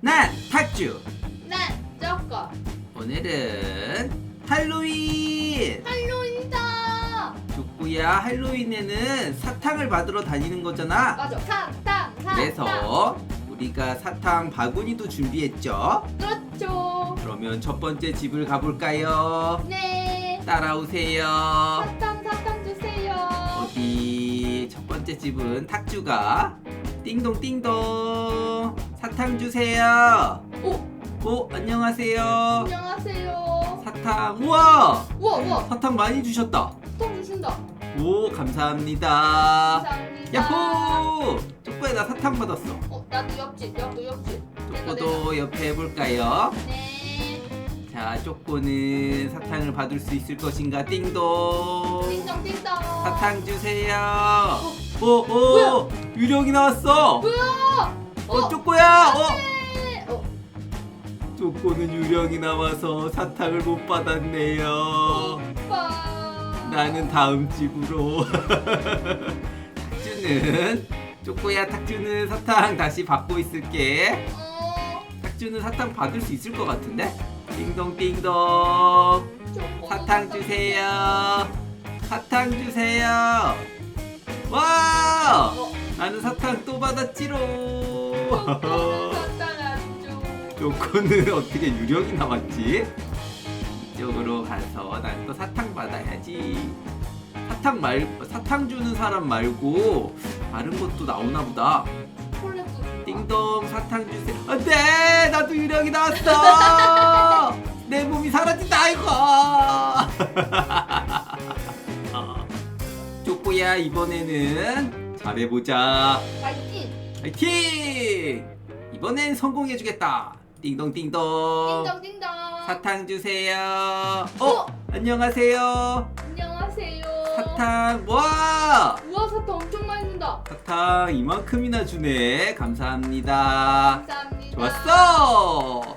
난 탁주. 난 저거 오늘은 할로윈. 할로윈이다. 족구야 할로윈에는 사탕을 받으러 다니는 거잖아. 맞아. 사탕 사탕. 그래서 우리가 사탕 바구니도 준비했죠. 그렇죠. 그러면 첫 번째 집을 가볼까요? 네. 따라오세요. 사탕 사탕 주세요. 어디 첫 번째 집은 탁주가 띵동 띵동 사탕 주세요. 오 오 안녕하세요. 안녕하세요. 사탕 우와 우와 우와 사탕 많이 주셨다. 사탕 주신다. 오 감사합니다. 감사합니다. 야호 쪼꼬야 나 사탕 받았어. 어 나도 옆집 나도 옆집. 내가 내가. 쪼꼬도 옆에 해볼까요? 네. 자 쪼꼬는 사탕을 받을 수 있을 것인가 띵동 띵동 띵동. 사탕 주세요. 어, 오오 유령이 나왔어. 뭐야? 어 쪼꼬야. 어 네. 어. 쪼꼬는 유령이 나와서 사탕을 못 받았네요. 오빠. 나는 다음 집으로. 탁주는 쪼꼬야 탁주는 사탕 다시 받고 있을게. 어. 탁주는 사탕 받을 수 있을 것 같은데? 띵동 띵동 초코 사탕 주세요. 사탕 주세요. 와! 어. 나는 사탕 또 받았지롱. 초코는 사탕 안 줘. 쪼꼬는 어떻게 유령이 나왔지? 이쪽으로 가서 난 또 사탕 받아야지. 사탕 말 사탕 주는 사람 말고 다른 것도 나오나 보다. 줘. 띵동 사탕 주세요. 안돼 나도 유령이 나왔어. 내 몸이 사라진다 아이고. 어. 쪼꼬야 이번에는 잘해보자. 파이팅. 파이팅! 이번엔 성공해주겠다. 띵동 띵동. 띵동 띵동. 사탕 주세요. 어? 어? 안녕하세요. 안녕하세요. 사탕 와! 우와 사탕 엄청 많이 준다. 사탕 이만큼이나 주네. 감사합니다. 감사합니다. 좋았어.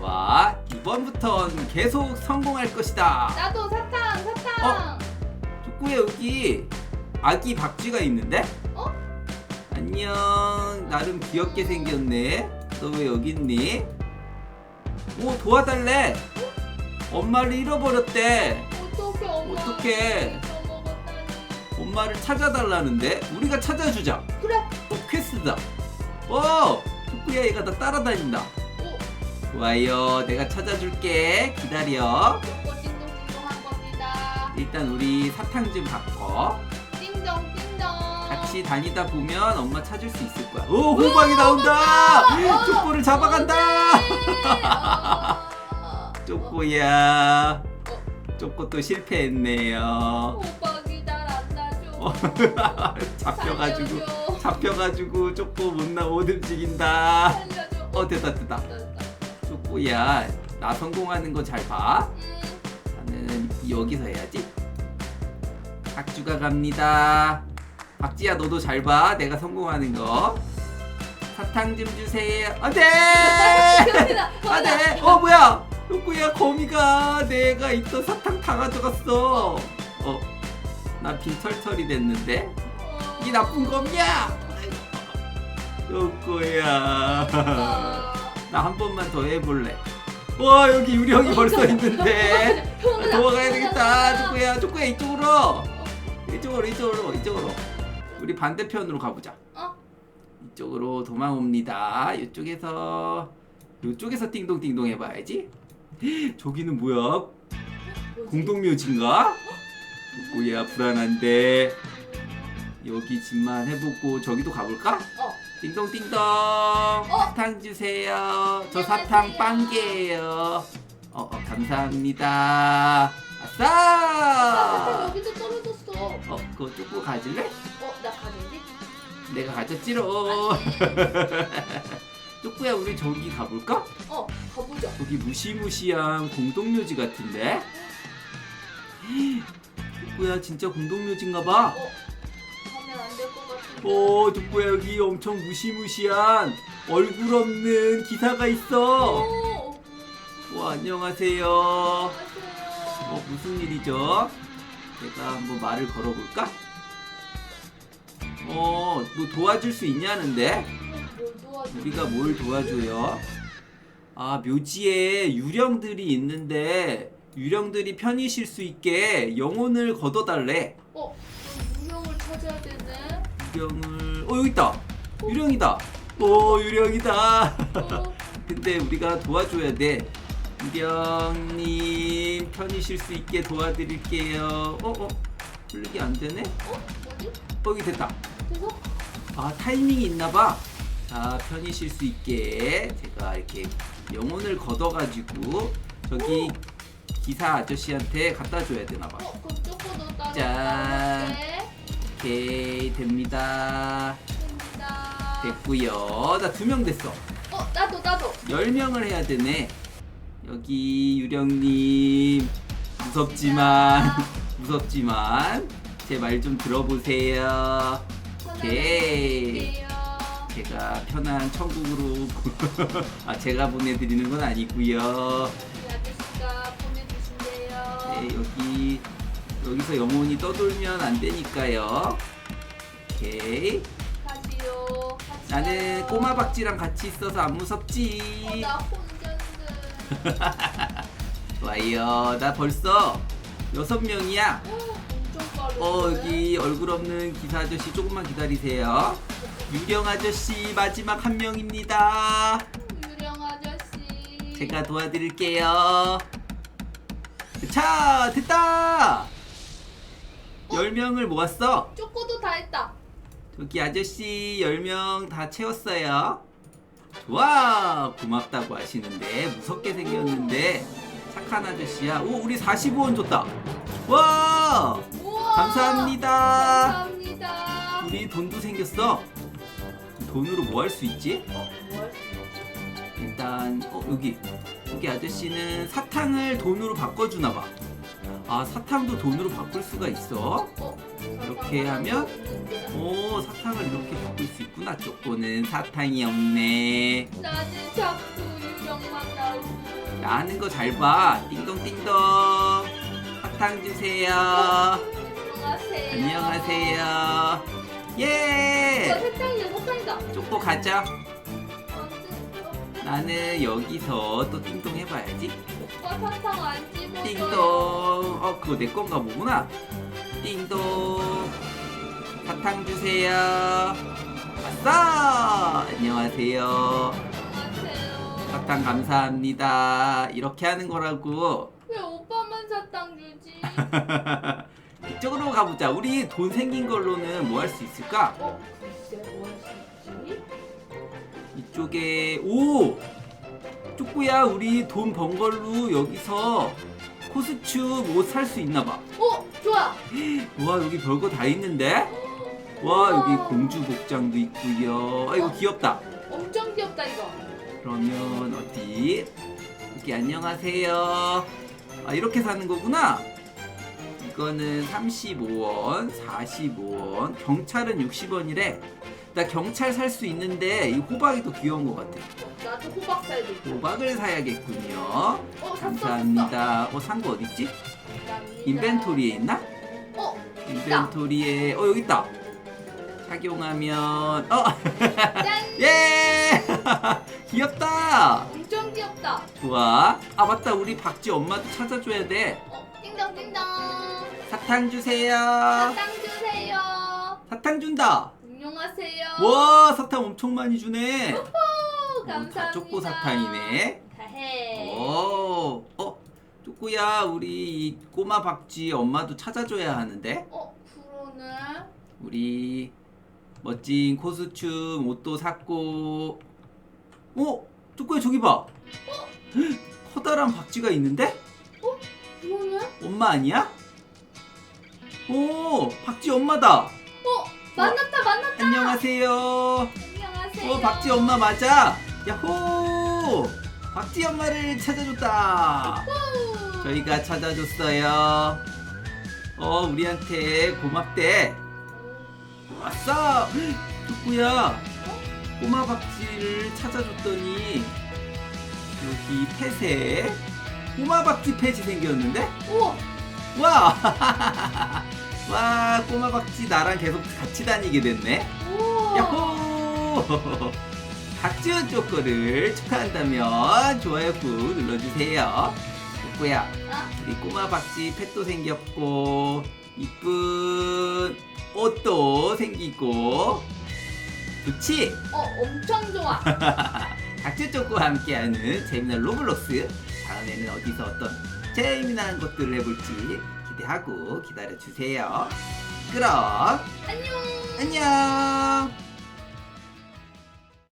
와 이번부턴 계속 성공할 것이다. 나도 사탕 사탕. 축구에 여기 아기 박쥐가 있는데? 어? 안녕. 나름 귀엽게 생겼네. 너 왜 여기 있니? 오 도와달래. 엄마를 잃어버렸대. 어떻게 엄마? 어떡해. 엄마를 찾아달라는데 우리가 찾아주자. 그래. 어, 퀘스트다. 오 축구야 얘가 나 따라다닌다. 오. 좋아요. 내가 찾아줄게. 기다려. 초코 띵동 띵동 한 겁니다. 일단 우리 사탕 좀 바꿔. 같이 다니다 보면 엄마 찾을 수 있을 거야. 오, 호박이 나온다. 어, 족보를 잡아간다. 어, 쪼꼬야. 어. 쪼꼬 또 실패했네요. 호박이 날안 나죠. 어, 잡혀가지고 살려줘. 잡혀가지고 쪼꼬 못나못 움직인다. 살려줘. 어 됐다 됐다. 됐다. 쪼꼬야 나 성공하는 거 잘 봐. 음, 나는 여기서 해야지. 박주가 갑니다. 박지야 너도 잘 봐. 내가 성공하는 거. 사탕 좀 주세요. 안돼. 거기다. 안돼. 어 뭐야? 쪼꼬야 거미가 내가 있던 사탕 다 가져갔어. 어. 나 빈털털이 됐는데. 어. 이 나쁜 거미야. 쪼꼬야. 어. 나한 번만 더 해볼래. 와 여기 유령이 벌써 있는데. 도망가. 도망가야 되겠다. 쪼꼬야, 쪼꼬야 이쪽으로. 이쪽으로, 이쪽으로, 이쪽으로. 우리 반대편으로 가보자. 어? 이쪽으로 도망옵니다. 이쪽에서 이쪽에서 띵동띵동 해봐야지. 저기는 뭐야? 공동묘지인가? 쪼꼬야 불안한데. 여기 집만 해보고 저기도 가볼까? 어. 띵동띵동 사탕 주세요 저 사탕. 빵개예요 어, 어 감사합니다 아, 아싸 여기도 떨어졌어. 어 그거 뚜고 가질래? 어? 내가 가졌지로 뚜꾸야 우리 저기 가볼까? 어, 가보자. 저기 무시무시한 공동묘지 같은데 뚜꾸야 진짜 공동묘지인가봐 어, 가면 안 될 것 같은데. 오 뚜꾸야 여기 엄청 무시무시한 얼굴 없는 기사가 있어 오, 와 안녕하세요. 안녕하세요. 어 무슨 일이죠? 제가 한번 말을 걸어볼까? 어, 뭐 도와줄 수 있냐는데? 우리가 뭘 도와줘요? 아 묘지에 유령들이 있는데 유령들이 편히 쉴 수 있게 영혼을 걷어달래. 어, 유령을 찾아야 되네. 유령을 어 여기 있다. 유령이다. 오 유령이다. 어, 근데 우리가 도와줘야 돼. 유령님 편히 쉴 수 있게 도와드릴게요. 어어? 풀리기 안 되네? 어? 어 여기 됐다 그래서? 아 타이밍이 있나봐. 자 편히 쉴 수 있게 제가 이렇게 영혼을 걷어가지고 저기 기사 아저씨한테 갖다 줘야 되나봐. 어, 그럼 쪼꼬도 따로 짠. 따라올게. 오케이 됩니다. 됩니다. 됐고요. 나 두 명 됐어. 어, 나도 나도. 10명을 해야 되네. 여기 유령님 무섭지만 무섭지만 제 말 좀 들어보세요 오케이. 제가 편한 천국으로 아 제가 보내드리는 건 아니고요. 아저씨가 보내주신대요. 네 여기 여기서 영혼이 떠돌면 안 되니까요. 오케이. 가지요. 같이 나는 가요. 꼬마 박쥐랑 같이 있어서 안 무섭지. 어, 나 혼자인데. 좋아요. 나 벌써 여섯 명이야. 어 여기 얼굴 없는 기사 아저씨 조금만 기다리세요. 유령 아저씨 마지막 한 명입니다. 유령 아저씨. 제가 도와드릴게요. 자, 됐다! 10명을 모았어. 쪼꼬도 다 했다. 저기 아저씨 10명 다 채웠어요. 좋아! 고맙다고 하시는데, 무섭게 생겼는데, 착한 아저씨야. 오, 우리 45원 줬다. 와! 감사합니다. 감사합니다. 우리 돈도 생겼어. 돈으로 뭐 할 수 있지? 어, 뭐할 수 있지? 일단 어 여기 여기 아저씨는 사탕을 돈으로 바꿔주나 봐. 아 사탕도 돈으로 바꿀 수가 있어. 어, 이렇게 하면? 오 사탕을 이렇게 바꿀 수 있구나. 쪼꼬는 사탕이 없네. 나는 자꾸 유령만 나오고. 나 하는 거 잘 봐. 띵동띵동. 사탕 주세요. 안녕하세요. 안녕하세요. 어, 예. 사탕이야, 사탕이다. 쪼꼬 가자. 나는 여기서 또 띵동 해봐야지. 오빠 사탕 안 집어줘요. 띵동. 어, 그거 내 건가 보구나. 띵동. 사탕 주세요. 아싸! 안녕하세요. 안녕하세요. 사탕 감사합니다. 이렇게 하는 거라고. 왜 오빠만 사탕 주지? 이쪽으로 가보자. 우리 돈 생긴 걸로는 뭐 할 수 있을까? 어, 글쎄 뭐할수 있지? 이쪽에, 오! 쪼꾸야, 우리 돈 번 걸로 여기서 코스튬 옷 살 수 있나 봐. 어, 좋아. 와, 여기 별거 다 있는데? 와, 여기 공주 복장도 있고요. 아, 이거 귀엽다. 엄청 귀엽다 이거. 그러면 어디? 여기 안녕하세요. 아 이렇게 사는 거구나. 이거는 35원, 45원, 경찰은 60원이래. 나 경찰 살 수 있는데 이 호박이 더 귀여운 것 같아. 나도 호박 사야 돼. 호박을 사야겠군요. 어, 샀어. 감사합니다. 어, 산 거 어딨지? 감사합니다. 인벤토리에 있나? 어, 인벤토리에 어 여기 있다. 착용하면 어 짠. 예! 귀엽다. 엄청 귀엽다. 좋아. 아 맞다. 우리 박지 엄마도 찾아줘야 돼. 어, 띵동 띵동. 사탕 주세요. 사탕 주세요. 사탕 준다. 안녕하세요. 와 사탕 엄청 많이 주네. 오, 오, 감사합니다. 다 쪼꼬 사탕이네. 다해. 오, 어 쪼꼬야 우리 이 꼬마 박쥐 엄마도 찾아줘야 하는데 어, 그러네. 우리 멋진 코스튬 옷도 샀고. 어 쪼꼬야 저기 봐. 헉, 커다란 박쥐가 있는데 그러네. 엄마 아니야? 오 박쥐 엄마다. 어, 만났다 만났다. 안녕하세요. 안녕하세요. 어, 박쥐 엄마 맞아. 야호! 박쥐 엄마를 찾아줬다. 후. 저희가 찾아줬어요. 어, 우리한테 고맙대. 왔어. 누구야? 꼬마 박쥐를 찾아줬더니 여기 펫에 꼬마 박쥐 펫이 생겼는데? 우와. 와! 와, 꼬마 박쥐 나랑 계속 같이 다니게 됐네. 야호! 박지원 쪼꼬를 축하한다면 좋아요 꾹 눌러주세요. 쪼꼬야, 아, 우리 꼬마 박쥐 펫도 생겼고 이쁜 옷도 생기고 좋지? 어, 엄청 좋아. 박쥐 쪼꼬와 함께하는 재미난 로블록스 다음에는 어디서 어떤 재미난 것들을 해볼지 기대하고 기다려주세요. 그럼 안녕. 안녕